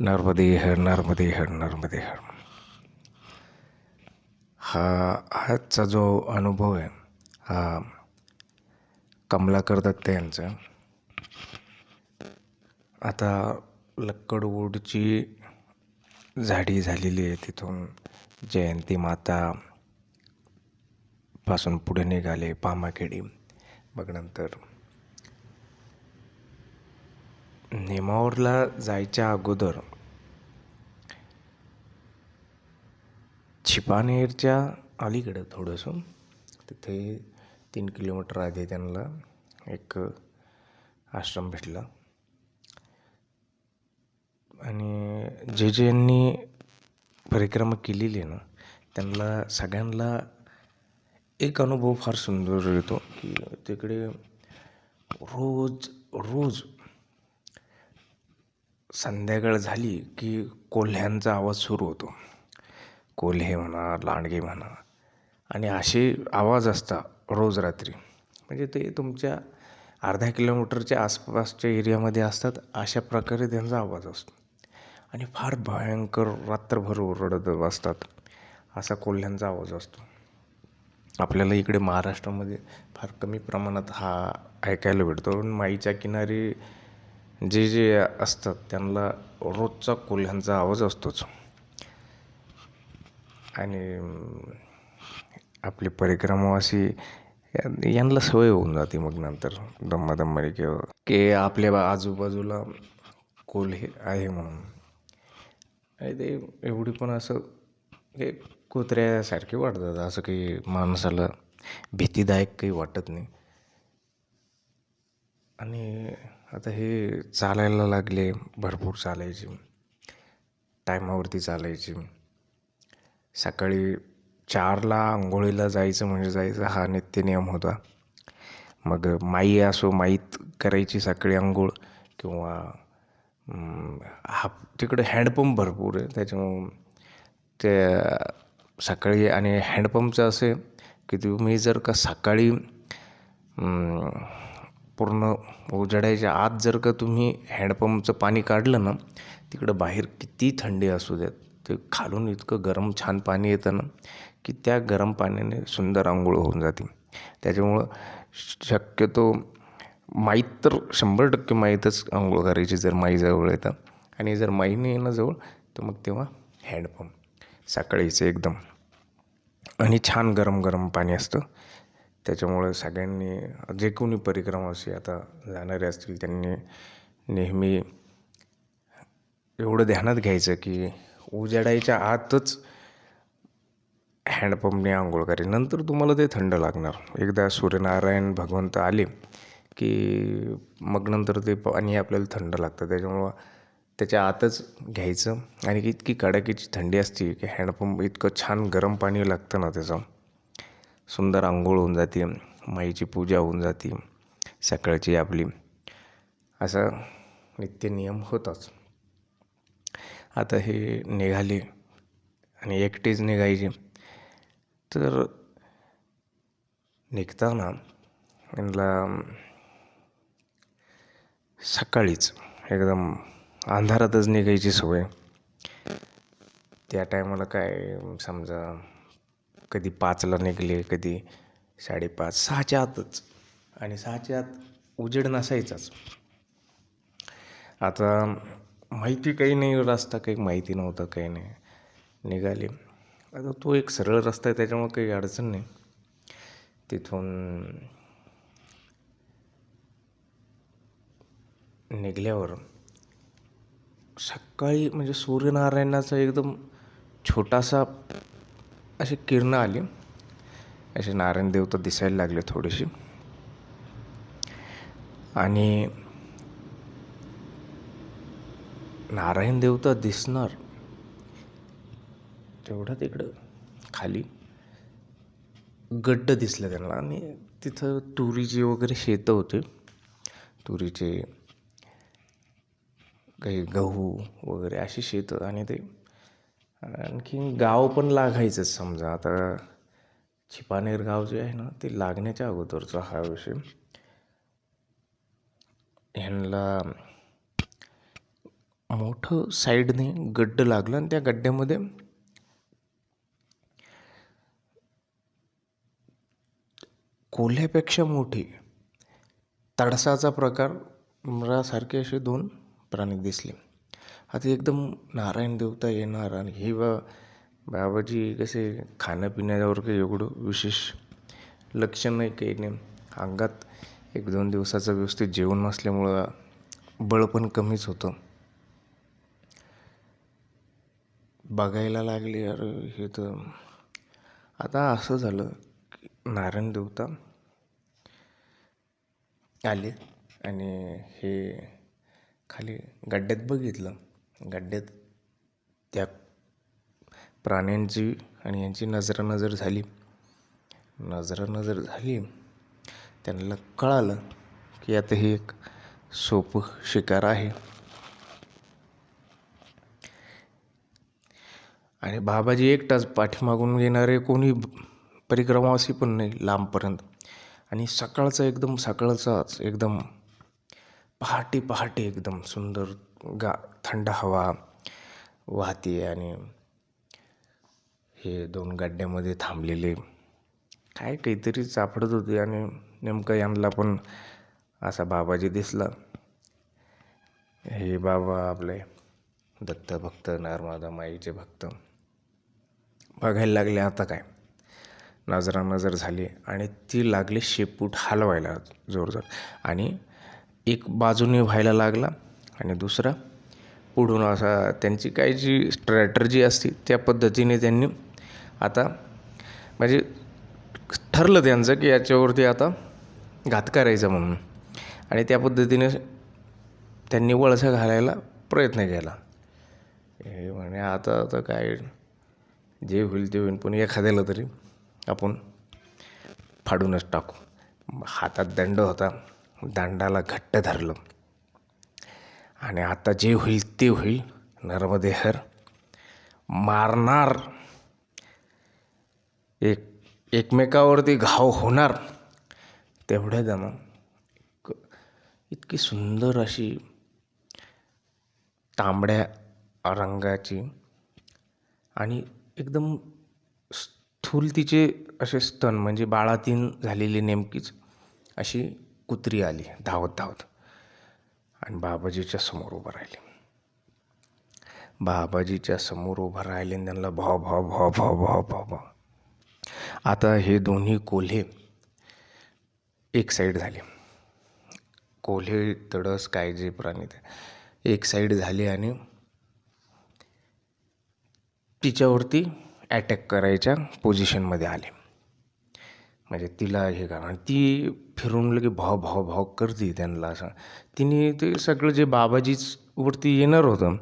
नर्मदे हर नर्मदे हर नर्मदे हर हा आजचा जो अनुभव आहे हा कमलाकर दत्त यांचा आता लक्कडवूडची झाडी झालेली आहे तिथून जयंती माता पासून पुढे निघाले पामाखेडी. मग नंतर नेमावरला जायच्या अगोदर छिपानेरच्या अलीकडं थोडंसं तिथे तीन किलोमीटर आधी त्यांना एक आश्रम भेटला. आणि जे जे यांनी परिक्रमा केलेली आहे ना त्यांना सगळ्यांना एक अनुभव फार सुंदर येतो की तिकडे रोज रोज संध्याकाळ झाली की कोल्ह्यांचा आवाज सुरू होतो. कोल्हे म्हणा लांडगे म्हणा आणि असे आवाज असतात रोज रात्री. म्हणजे ते तुमच्या अर्ध्या किलोमीटरच्या आसपासच्या एरियामध्ये असतात अशा प्रकारे त्यांचा आवाज असतो. आणि फार भयंकर रात्रभर ओरडत असतात असा कोल्ह्यांचा आवाज असतो. आपल्याला इकडे महाराष्ट्रामध्ये फार कमी प्रमाणात हा ऐकायला भेटतो. पण माईच्या किनारी जे जे असतात त्यांना रोजचा कोल्ह्यांचा आवाज असतोच. आणि आपली परिक्रमावासी यांना सवय होऊन जाते मग नंतर दम्मादम्माने किंवा की आपल्या आजूबाजूला कोल्हे आहे म्हणून. आणि ते एवढी पण असं हे कुत्र्यासारखे वाटतात असं काही माणसाला भीतीदायक काही वाटत नाही. आणि आता हे चालायला लागले भरपूर चालायचे. टायमावरती चालायची. सकाळी चारला आंघोळीला जायचं म्हणजे जायचं हा नित्य नियम होता. मग माई असो माईत करायची सकाळी आंघोळ किंवा हा तिकडे हँडपंप भरपूर आहे. त्याच्यामुळं ते सकाळी आणि हँडपंपचं असे की तुम्ही जर का सकाळी पूर्ण उजाडायच्या आत जर का तुम्ही हँडपंपचं पाणी काढलं ना तिकडं बाहेर किती थंडी असू द्यात ते खालून इतकं गरम छान पाणी येतं ना की त्या गरम पाण्याने सुंदर आंघोळ होऊन जाते. त्याच्यामुळं शक्यतो माहीत तर शंभर टक्के माहीतच आंघोळ करायची जर माई जवळ येतं. आणि जर माई नाही येणं जवळ तर मग तेव्हा हँडपंप सकाळीचं एकदम. आणि छान गरम गरम पाणी असतं. त्याच्यामुळे सगळ्यांनी जे कोणी परिक्रमा अशी आता जाणारे असतील त्यांनी नेहमी एवढं ध्यानात घ्यायचं की उजाडायच्या आतच हँडपंपने आंघोळ करेल नंतर तुम्हाला ते थंड लागणार. एकदा सूर्यनारायण भगवंत आले की मग नंतर ते पाणी आपल्याला थंड लागतं. त्याच्यामुळं त्याच्या आतच घ्यायचं. आणि इतकी कडाकीची थंडी असते की हँडपंप इतकं छान गरम पाणी लागतं ना त्याचं. सुंदर आंघोळ होऊन जाते माईची पूजा होऊन जाते सकाळची आपली. असा नित्य नियम होताच. आता हे निघाले आणि एकटेच निघायचे. तर निघताना त्यांना सकाळीच एकदम अंधारातच निघायची सवय. त्या टायमाला काय समजा कधी पाचला निघले कधी साडेपाच सहाच्या आतच आणि सहाच्या आत उजेड नसायचाच. आता माहिती काही नाही रस्ता काही माहिती नव्हता काही नाही. निघाले. आता तो एक सरळ रस्ता आहे त्याच्यामुळे काही अडचण नाही. तिथून निघल्यावर सकाळी म्हणजे सूर्यनारायणाचा एकदम छोटासा अशी किरणं आली. असे नारायण देवता दिसायला लागले थोडीशी आणि नारायण देवता दिसणार. तेवढं तिकडं खाली गड्ड दिसलं त्यांना. आणि तिथं तुरीचे वगैरे शेतं होते. तुरीचे काही गहू वगैरे अशी शेतं आणि ते आणखी गाव पण लागायचंच समजा. आता छिपानेर गाव जे आहे ना ते लागण्याच्या अगोदरचा हा विषय. ह्यांना मोठं साईडने गड्डं लागलं आणि त्या गड्ड्यामध्ये कोल्ह्यापेक्षा मोठी तडसाचा प्रकार मरासारखे असे दोन प्राणी दिसले. आता एकदम नारायण देवता येणार आणि हे बा बाबाजी कसे खाण्यापिण्यावर काही एवढं विशेष लक्ष नाही काही नाही. अंगात एक दोन दिवसाचं व्यवस्थित जेवण नसल्यामुळं बळ पण कमीच होतं. बघायला लागले अरे हे तर आता असं झालं की नारायण देवता आले आणि हे खाली गड्ड्यात बघितलं. गड्ड्यात त्या प्राण्यांची आणि यांची नजरानजर झाली. नजरानजर झाली. त्यांना कळालं की आता हे एक सोपं शिकार आहे. आणि बाबाजी एकटाच पाठीमागून येणारे कोणी परिक्रमावासी पण नाही लांबपर्यंत. आणि सकाळचा एकदम सकाळचाच एकदम पहाटे पहाटे एकदम सुंदर गा थंड हवा वाहते आणि हे दोन गाड्यामध्ये थांबलेले. काय काहीतरी सापडत होते आणि नेमकं यांना पण असा बाबाजी दिसला. हे बाबा आपले दत्त भक्त नर्मदा माईचे भक्त. बघायला लागले आता काय? नजरा नजर झाली आणि ती लागली शेपूट हलवायला जोरजोर. आणि एक बाजूने व्हायला लागला आणि दुसरा पुढून असा त्यांची काही जी स्ट्रॅटर्जी असते त्या पद्धतीने त्यांनी आता म्हणजे ठरलं त्यांचं की याच्यावरती आता घात करायचा म्हणून. आणि त्या पद्धतीने त्यांनी वळसा घालायला प्रयत्न केला. हे म्हणे आता आता काय जे होईल ते होईल पण एखाद्याला तरी आपण फाडूनच टाकू. हातात दंड होता. दांडाला घट्ट धरलं. आणि आता जे होईल ते होईल नर्मदेहर. मारणार. एक एकमेकावरती घाव होणार. तेवढ्या जण इतकी सुंदर अशी तांबड्या रंगाची आणि एकदम स्थूल तिचे असे स्तन म्हणजे बाळातीन झालेली नेमकीच अशी कुत्री आली धावत धावत. आणि बाबाजीच्या समोर उभं राहिले. बाबाजीच्या समोर उभं राहिले आणि त्यांना भाव भाव भाव भाव भाव भाव भाव. आता हे दोन्ही कोल्हे एक साईड झाले. कोल्हे तडस काय जे प्राणी. ते एक साईड झाले आणि तिच्यावरती अटॅक करायच्या पोझिशनमध्ये आले. म्हणजे तिला हे करा आणि ती फिरून लगे भाव भाव भाव करते त्यांना असं. तिने ते सगळं जे बाबाजीच वरती येणार होतं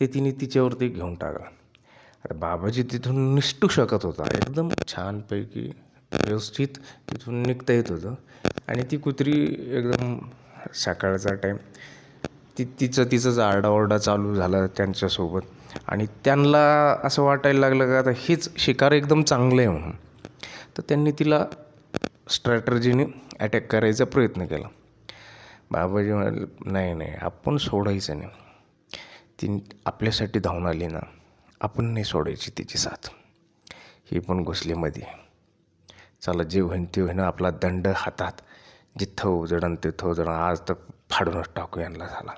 ते तिने तिच्यावरती घेऊन टाकलं. आता बाबाजी तिथून निसटू शकत होता. एकदम छानपैकी व्यवस्थित तिथून निघता येत होतं. आणि ती कुत्री एकदम सकाळचा टाईम ती तिचं तिचंच आरडाओरडा चालू झाला त्यांच्यासोबत. आणि त्यांना असं वाटायला लागलं का आता हेच शिकार एकदम चांगलं आहे म्हणून. तर त्यांनी तिला स्ट्रॅटर्जीने अटॅक करायचा प्रयत्न केला. बाबाजी म्हणाले नाही नाही आपण सोडायचं नाही. ती आपल्यासाठी धावून आली ना आपण नाही सोडायची तिची साथ. ही पण घुसलीमध्ये चला जे होईन ते होईन. आपला दंड हातात. जिथं उजडन तिथं उजडन. आज तर फाडूनच टाकू यांना झाला.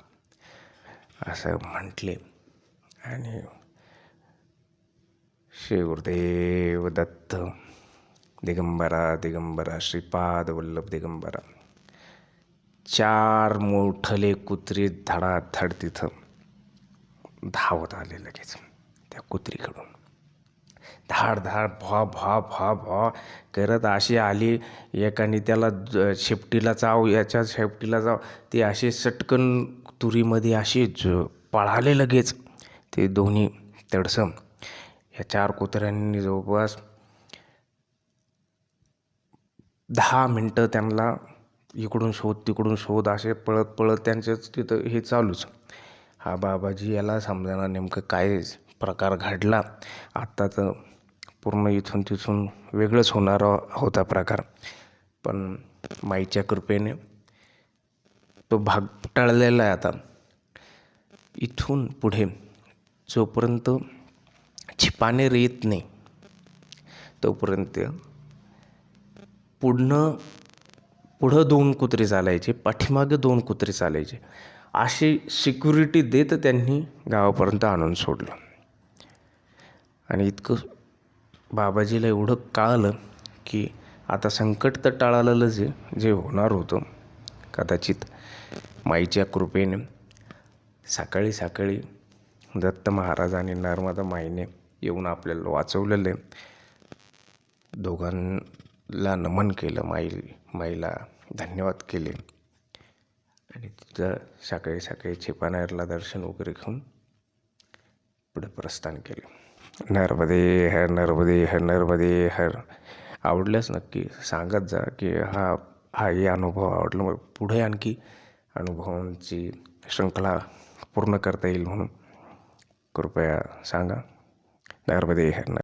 असं म्हटले. आणि श्री गुरुदेव दत्त दिगंबरा दिगंबरा श्रीपाद वल्लभ दिगंबरा. चार मोठले कुत्रे धडाधड तिथं धावत आले लगेच त्या कुत्रीकडून. धाड धाड भा भा भा भा करत अशी आली एकाने त्याला शेपटीला चाव याच्या शेपटीला चाव ते असे सटकन तुरीमध्ये असे ज पळाले लगेच. ते दोन्ही तडसम. या चार कुत्र्यांनी जवळपास दहा मिनटं त्यांना इकडून शोध तिकडून शोध असे पळत पळत त्यांचंच तिथं हे चालूच. हा बाबाजी याला समजायला नेमकं काय प्रकार घडला? आत्ता तर पूर्ण इथून तिथून वेगळंच होणार हो, होता प्रकार. पण माईच्या कृपेने तो भाग टळलेला आहे आता. इथून पुढे जोपर्यंत छिपाने येत नाही तोपर्यंत पुढनं पुढं दोन कुत्रे चालायचे पाठीमागे दोन कुत्रे चालायचे. अशी सिक्युरिटी देत त्यांनी गावापर्यंत आणून सोडलं. आणि इतकं बाबाजीला एवढं कळालं की आता संकट तर टाळालेलं आहे जे होणार होतं. कदाचित माईच्या कृपेने सकाळी सकाळी दत्त महाराज आणि नर्मदा माईने येऊन आपल्याला वाचवलेलं आहे. ला नमन केलं माई माईला धन्यवाद केले. आणि तिथं सकाळी सकाळी छिपानेरला दर्शन वगैरे घेऊन पुढे प्रस्थान केले. नर्मदे हर नर्मदे हर नर्मदे हर. आवडल्यास नक्की सांगत जा की हा हा हे अनुभव आवडला. मग पुढे आणखी अनुभवांची शृंखला पूर्ण करता येईल म्हणून कृपया सांगा. नर्मदे हर नर